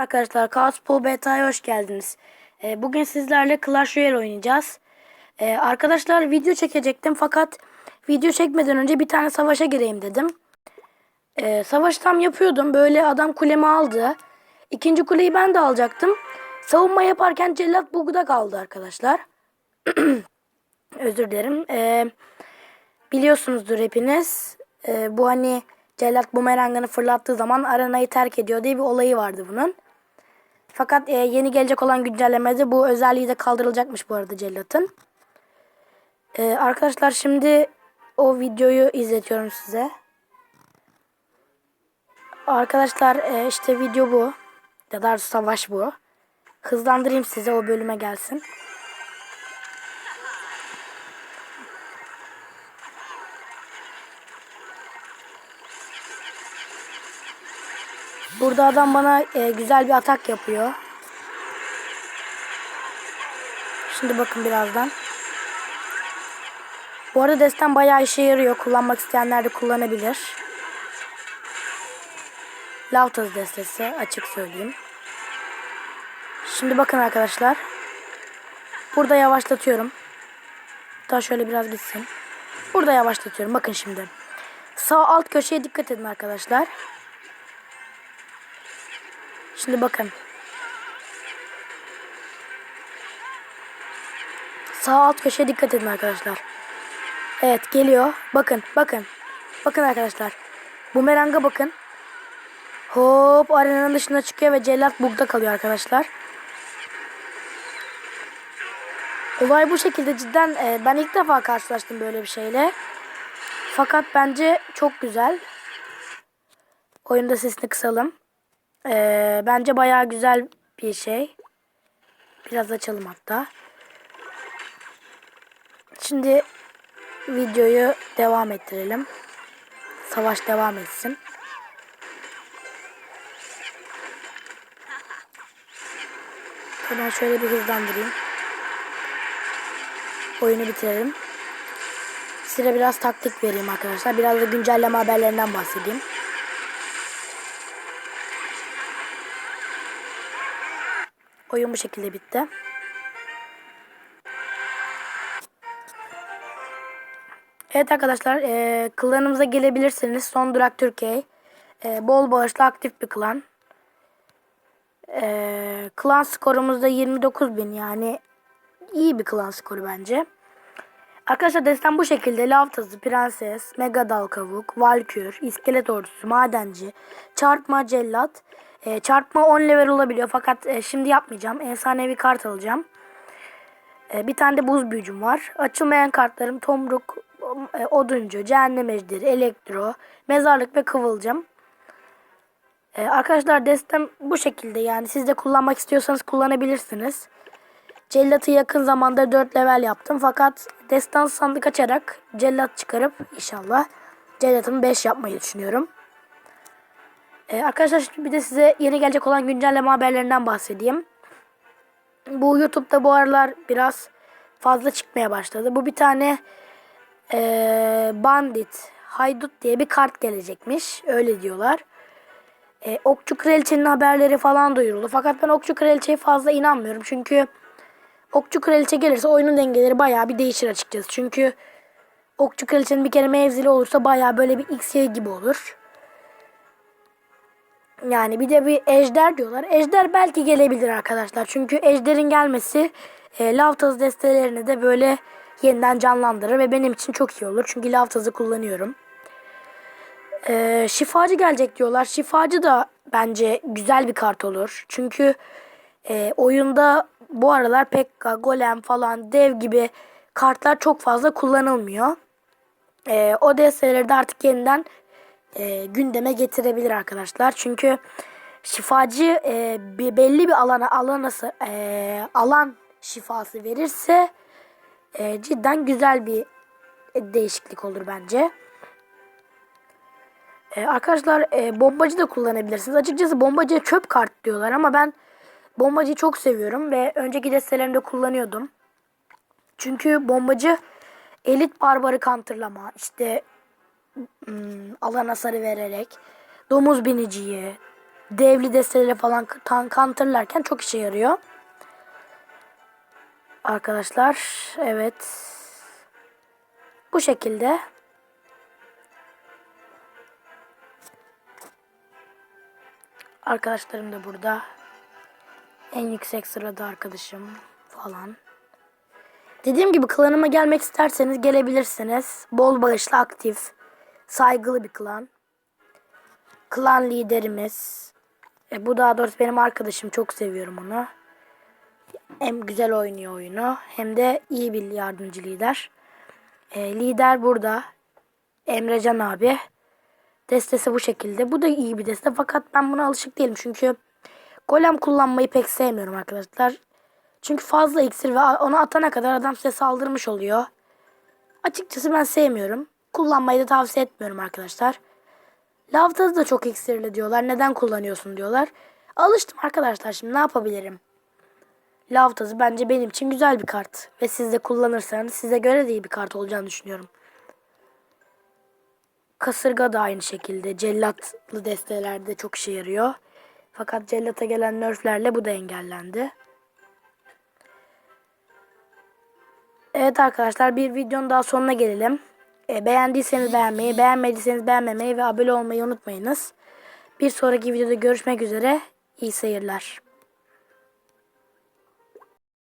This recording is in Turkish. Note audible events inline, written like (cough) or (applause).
Arkadaşlar Chaos Pool Beta'ya hoş geldiniz. Ee, bugün sizlerle Clash Royale oynayacağız. Ee, arkadaşlar video çekecektim fakat video çekmeden önce bir tane savaşa gireyim dedim. Ee, savaş tam yapıyordum. Böyle adam kulemi aldı. İkinci kuleyi ben de alacaktım. Savunma yaparken cellat bugda kaldı arkadaşlar. (clears throat) Özür dilerim. Ee, biliyorsunuzdur hepiniz. Ee, bu hani cellat bumerangını fırlattığı zaman arenayı terk ediyor diye bir olayı vardı bunun. Fakat e, yeni gelecek olan güncellemede bu özelliği de kaldırılacakmış bu arada cellatın. E, arkadaşlar şimdi o videoyu izletiyorum size. Arkadaşlar e, işte video bu. Ya da savaş bu. Hızlandırayım size o bölüme gelsin. Burada adam bana e, güzel bir atak yapıyor. Şimdi bakın birazdan. Bu arada destan bayağı işe yarıyor. Kullanmak isteyenler de kullanabilir. Lavtaz destesi açık söyleyeyim. Şimdi bakın arkadaşlar. Burada yavaşlatıyorum. Daha şöyle biraz gitsin. Burada yavaşlatıyorum. Bakın şimdi. Sağ alt köşeye dikkat edin arkadaşlar. Şimdi bakın. Sağ alt köşeye dikkat edin arkadaşlar. Evet geliyor. Bakın bakın. Bakın arkadaşlar. Bumeranga bakın. Hop arenanın dışına çıkıyor ve cellat bugda kalıyor arkadaşlar. Olay bu şekilde cidden e, ben ilk defa karşılaştım böyle bir şeyle. Fakat bence çok güzel. Oyunda sesini kısalım. Ee, bence bayağı güzel bir şey. Biraz açalım hatta. Şimdi videoyu devam ettirelim. Savaş devam etsin. Hemen şöyle bir hızlandırayım. Oyunu bitirelim. Size biraz taktik vereyim arkadaşlar. Biraz da güncelleme haberlerinden bahsedeyim. Oyun bu şekilde bitti. Evet arkadaşlar e, klanımıza gelebilirsiniz. Son Durak Türkiye. E, bol bağışlı aktif bir klan. E, klan skorumuz da 29.000 yani iyi bir klan skoru bence. Arkadaşlar destem bu şekilde. Lav tazı, prenses, mega dal kavuk, valkür, iskelet ordusu, madenci, çarpma, cellat. E, çarpma 10 level olabiliyor fakat e, şimdi yapmayacağım. Efsanevi kart alacağım. E, bir tane de buz büyücüm var. Açılmayan kartlarım tomruk, e, oduncu, cehennem ejderi, elektro, mezarlık ve kıvılcım. E, arkadaşlar destem bu şekilde yani siz de kullanmak istiyorsanız kullanabilirsiniz. Cellat'ı yakın zamanda 4 level yaptım fakat destan sandık açarak cellat çıkarıp inşallah cellatımı 5 yapmayı düşünüyorum. Ee, arkadaşlar şimdi bir de size yeni gelecek olan güncelleme haberlerinden bahsedeyim. Bu YouTube'da bu aralar biraz fazla çıkmaya başladı. Bu bir tane e, Bandit, Haydut diye bir kart gelecekmiş. Öyle diyorlar. E, Okçu Kraliçe'nin haberleri falan duyuruldu. Fakat ben Okçu Kraliçe'ye fazla inanmıyorum. Çünkü Okçu Kraliçe gelirse oyunun dengeleri bayağı bir değişir açıkçası. Çünkü Okçu Kraliçe'nin bir kere mevzili olursa bayağı böyle bir XY gibi olur. Yani bir de bir ejder diyorlar. Ejder belki gelebilir arkadaşlar. Çünkü ejderin gelmesi e, Lavtaz destelerini de böyle yeniden canlandırır ve benim için çok iyi olur. Çünkü Lavtaz'ı kullanıyorum. E, şifacı gelecek diyorlar. Şifacı da bence güzel bir kart olur. Çünkü e, oyunda bu aralar Pekka, Golem falan dev gibi kartlar çok fazla kullanılmıyor. E, o desteleri de artık yeniden e, gündeme getirebilir arkadaşlar. Çünkü şifacı e, bir belli bir alana alanası e, alan şifası verirse e, cidden güzel bir değişiklik olur bence. E, arkadaşlar e, bombacı da kullanabilirsiniz. Açıkçası bombacıya çöp kart diyorlar ama ben bombacıyı çok seviyorum ve önceki destelerimde kullanıyordum. Çünkü bombacı elit barbarı kantırlama, işte alan hasarı vererek domuz biniciyi, devli desteleri falan kan- counterlarken çok işe yarıyor. Arkadaşlar evet. Bu şekilde. Arkadaşlarım da burada. En yüksek sırada arkadaşım falan. Dediğim gibi klanıma gelmek isterseniz gelebilirsiniz. Bol bağışlı aktif. Saygılı bir klan. Klan liderimiz. E, bu daha doğrusu benim arkadaşım. Çok seviyorum onu. Hem güzel oynuyor oyunu hem de iyi bir yardımcı lider. E, lider burada. Emrecan abi. Destesi bu şekilde. Bu da iyi bir deste fakat ben buna alışık değilim. Çünkü golem kullanmayı pek sevmiyorum arkadaşlar. Çünkü fazla iksir ve onu atana kadar adam size saldırmış oluyor. Açıkçası ben sevmiyorum. Kullanmayı da tavsiye etmiyorum arkadaşlar. Lavtazı da çok iksirli diyorlar. Neden kullanıyorsun diyorlar. Alıştım arkadaşlar şimdi ne yapabilirim? Lavtazı bence benim için güzel bir kart. Ve siz de kullanırsanız size göre de iyi bir kart olacağını düşünüyorum. Kasırga da aynı şekilde. Cellatlı destelerde çok işe yarıyor. Fakat cellata gelen nerflerle bu da engellendi. Evet arkadaşlar bir videonun daha sonuna gelelim. E, beğendiyseniz beğenmeyi, beğenmediyseniz beğenmemeyi ve abone olmayı unutmayınız. Bir sonraki videoda görüşmek üzere. İyi seyirler.